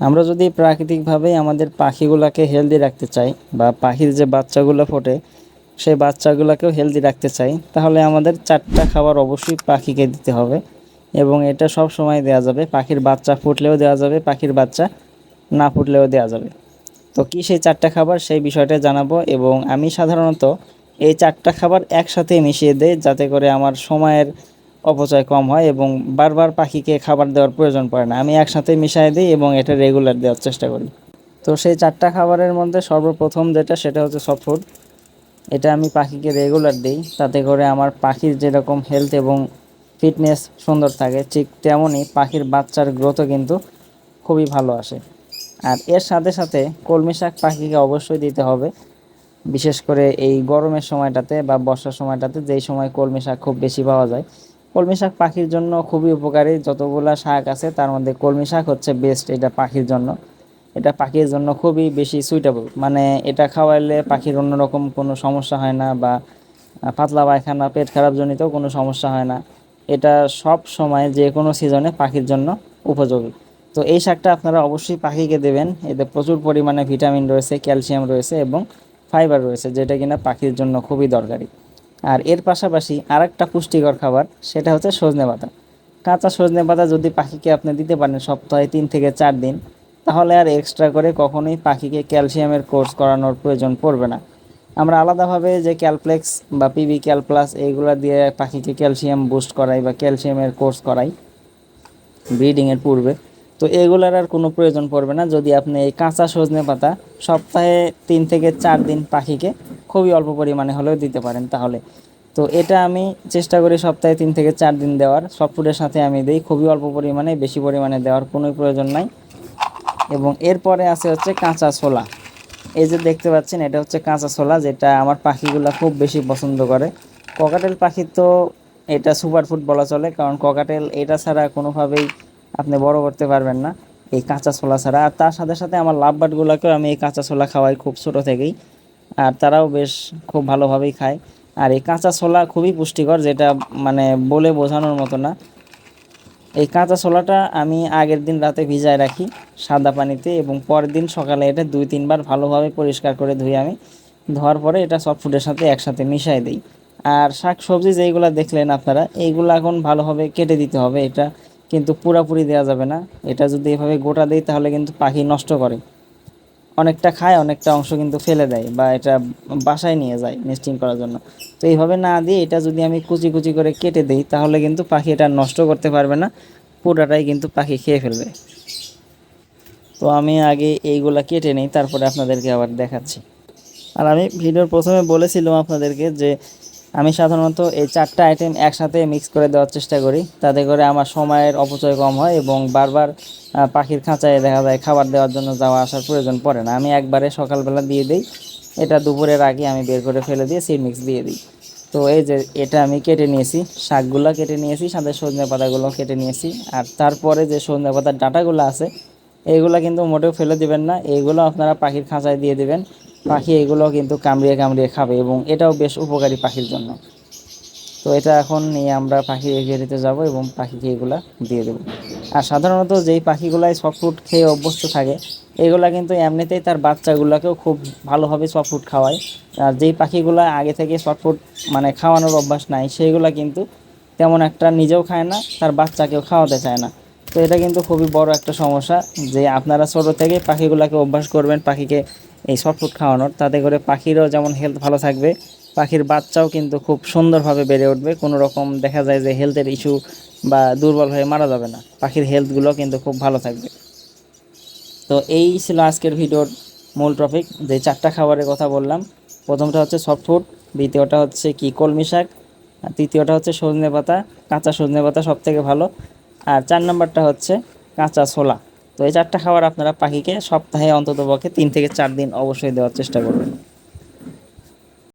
আমরা যদি প্রাকৃতিকভাবেই আমাদের পাখিগুলোকে হেলদি রাখতে চাই বা পাখির যে বাচ্চাগুলো ফোটে, সেই বাচ্চাগুলোকেও হেলদি রাখতে চাই, তাহলে আমাদের চারটা খাবার অবশ্যই পাখিকে দিতে হবে এবং এটা সব সময় দেওয়া যাবে। পাখির বাচ্চা ফুটলেও দেওয়া যাবে, পাখির বাচ্চা না ফুটলেও দেওয়া যাবে। তো কী সেই চারটা খাবার সেই বিষয়টা জানাব এবং আমি সাধারণত এই চারটা খাবার একসাথে মিশিয়ে দেই যাতে করে আমার সময়ের অপচয় কম হয় এবং বারবার পাখিকে খাবার দেওয়ার প্রয়োজন পড়ে না। আমি একসাথে মিশিয়ে দিই এবং এটা রেগুলার দেওয়ার চেষ্টা করি। তো সেই চারটা খাবারের মধ্যে সর্বপ্রথম যেটা, সেটা হচ্ছে সফট এটা আমি পাখিকে রেগুলার দিই। তাতে করে আমার পাখির যেরকম হেলথ এবং ফিটনেস সুন্দর থাকে, ঠিক তেমনই পাখির বাচ্চার গ্রোথও কিন্তু খুবই ভালো আসে। আর এর সাথে সাথে কলমি শাক পাখিকে অবশ্যই দিতে হবে। বিশেষ করে এই গরমের সময়টাতে বা বর্ষার সময়টাতে যেই সময় কলমি শাক খুব বেশি পাওয়া যায় কলমি শাক পাখির জন্য খুবই উপকারী। যতগুলা শাক আছে, তার মধ্যে কলমি শাক হচ্ছে বেস্ট এটা পাখির জন্য। এটা পাখির জন্য খুবই বেশি সুইটেবল মানে এটা খাওয়াইলে পাখির অন্যরকম কোনো সমস্যা হয় না বা পাতলা পায়খানা, পেট খারাপ জনিত কোনো সমস্যা হয় না। এটা সব সময় যে কোনো সিজনে পাখির জন্য উপযোগী। তো এই শাকটা আপনারা অবশ্যই পাখিকে দেবেন। এতে প্রচুর পরিমাণে ভিটামিন রয়েছে ক্যালসিয়াম রয়েছে এবং ফাইবার রয়েছে, যেটা কিনা পাখির জন্য খুবই দরকারি। আর এর পাশাপাশি আরেকটা পুষ্টিকর খাবার, সেটা হচ্ছে সজনে পাতা কাঁচা সজনে পাতা যদি পাখিকে আপনি দিতে পারেন সপ্তাহে তিন থেকে চার দিন, তাহলে আর এক্সট্রা করে কখনোই পাখিকে ক্যালসিয়ামের কোর্স করানোর প্রয়োজন পড়বে না। আমরা আলাদাভাবে যে ক্যালপ্লেক্স বা পিবি ক্যালপ্লাস এইগুলো দিয়ে পাখিকে ক্যালসিয়াম বুস্ট করাই বা ক্যালসিয়ামের কোর্স করাই ব্রিডিংয়ের পূর্বে, তো এগুলার আর কোনো প্রয়োজন পড়বে না। যদি আপনি এই কাঁচা সজনে পাতা সপ্তাহে তিন থেকে চার দিন পাখিকে খুবই অল্প পরিমাণে হলেও দিতে পারেন তাহলে। তো এটা আমি চেষ্টা করি সপ্তাহে তিন থেকে চার দিন দেওয়ার। সব ফুডের সাথে আমি দিই, খুবই অল্প পরিমাণে, বেশি পরিমাণে দেওয়ার কোনো প্রয়োজন নাই। এবং এরপরে আছে হচ্ছে কাঁচা ছোলা। এই যে দেখতে পাচ্ছেন, এটা হচ্ছে কাঁচা ছোলা, যেটা আমার পাখিগুলো খুব বেশি পছন্দ করে। ককাটেল পাখি তো এটা সুপার ফুড বলা চলে, কারণ ককাটেল এটা ছাড়া কোনোভাবেই আপনি বড় করতে পারবেন না। এই কাঁচা ছোলা ছাড়া। আর তার সাথে সাথে আমার লাভ বাটগুলোকেও আমি এই কাঁচা ছোলা খাওয়াই খুব ছোটো থেকেই। আর তারাও বেশ খুব ভালোভাবেই খায়। আর এই কাঁচা ছোলা খুবই পুষ্টিকর, যেটা মানে বলে বোঝানোর মতো না। এই কাঁচা ছোলাটা আমি আগের দিন রাতে ভিজায় রাখি সাদা পানিতে এবং পরের দিন সকালে এটা দুই তিনবার ভালোভাবে পরিষ্কার করে ধুই আমি। ধোয়ার পরে এটা সব ফুডের সাথে একসাথে মিশাই দিই। আর শাক সবজি যেইগুলো দেখলেন আপনারা, এইগুলো এখন ভালোভাবে কেটে দিতে হবে। এটা কিন্তু পুরাপুরি দেওয়া যাবে না। এটা যদি এভাবে গোটা দেয় তাহলে কিন্তু পাখি নষ্ট করে। অনেকটা খায়, অনেকটা অংশ কিন্তু ফেলে দেয় বা এটা বাসায় নিয়ে যায় নেস্টিং করার জন্য। তো এইভাবে না দিয়ে এটা যদি আমি কুচি কুচি করে কেটে দিই, তাহলে কিন্তু পাখি এটা নষ্ট করতে পারবে না, পুরাটাই কিন্তু পাখি খেয়ে ফেলবে। তো আমি আগে এইগুলা কেটে নিই, তারপরে আপনাদেরকে আবার দেখাচ্ছি। আর আমি ভিডিওর প্রথমে বলেছিলাম আপনাদেরকে যে আমি সাধারণত এই চারটা আইটেম একসাথে মিক্স করে দেওয়ার চেষ্টা করি। তাতে করে আমার সময়ের অপচয় কম হয় এবং বারবার পাখির খাঁচায় দেখা যায় খাবার দেওয়ার জন্য যাওয়া আসার প্রয়োজন পড়ে না। আমি একবারে সকালবেলা দিয়ে দিই। এটা দুপুরের আগে আমি বের করে ফেলে দিয়ে সিড মিক্স দিয়ে দিই। তো এই যে এটা আমি কেটে নিয়েছি, শাকগুলো কেটে নিয়েছি, সাথে সজনে পাতাগুলো কেটে নিয়েছি। আর তারপরে যে সজনে পাতার ডাটাগুলো আছে এইগুলো কিন্তু মোটেও ফেলে দিবেন না। এইগুলো আপনারা পাখির খাঁচায় দিয়ে দিবেন। পাখি এগুলো কিন্তু কামড়িয়ে কামড়িয়ে খাবে এবং এটাও বেশ উপকারী পাখির জন্য। তো এটা এখন নিয়ে আমরা পাখি এগিয়ে যাব এবং পাখিকে এগুলা দিয়ে দেবো। আর সাধারণত যেই পাখিগুলাই সফট খেয়ে অভ্যস্ত থাকে, এগুলা কিন্তু এমনিতেই তার বাচ্চাগুলোকেও খুব ভালোভাবে সফট খাওয়ায়। আর যেই পাখিগুলো আগে থেকে সফট মানে খাওয়ানোর অভ্যাস নাই সেইগুলা কিন্তু তেমন একটা নিজেও খায় না, তার বাচ্চাকেও খাওয়াতে চায় না। তো এটা কিন্তু খুবই বড় একটা সমস্যা যে আপনারা ছোটো থেকে পাখিগুলোকে অভ্যাস করবেন, পাখিকে এই সফট খাওয়ানোর। তাতে করে পাখিরও যেমন হেলথ ভালো থাকবে, পাখির বাচ্চাও কিন্তু খুব সুন্দরভাবে বেড়ে উঠবে। কোনো রকম দেখা যায় যে হেলথের ইস্যু বা দুর্বল হয়ে মারা যাবে না। পাখির হেলথগুলো কিন্তু খুব ভালো থাকবে। তো এই ছিল আজকের ভিডিওর মূল টপিক যে চারটা খাবারের কথা বললাম। প্রথমটা হচ্ছে সফট ফুড দ্বিতীয়টা হচ্ছে কি কলমি শাক তৃতীয়টা হচ্ছে সজনে পাতা, কাঁচা সজনে পাতা সব থেকে ভালো। আর চার নম্বরটা হচ্ছে কাঁচা ছোলা। তো এই চারটা খাবার আপনারা পাখিকে সপ্তাহে অন্তত পক্ষে তিন থেকে চার দিন অবশ্যই দেওয়ার চেষ্টা করবেন।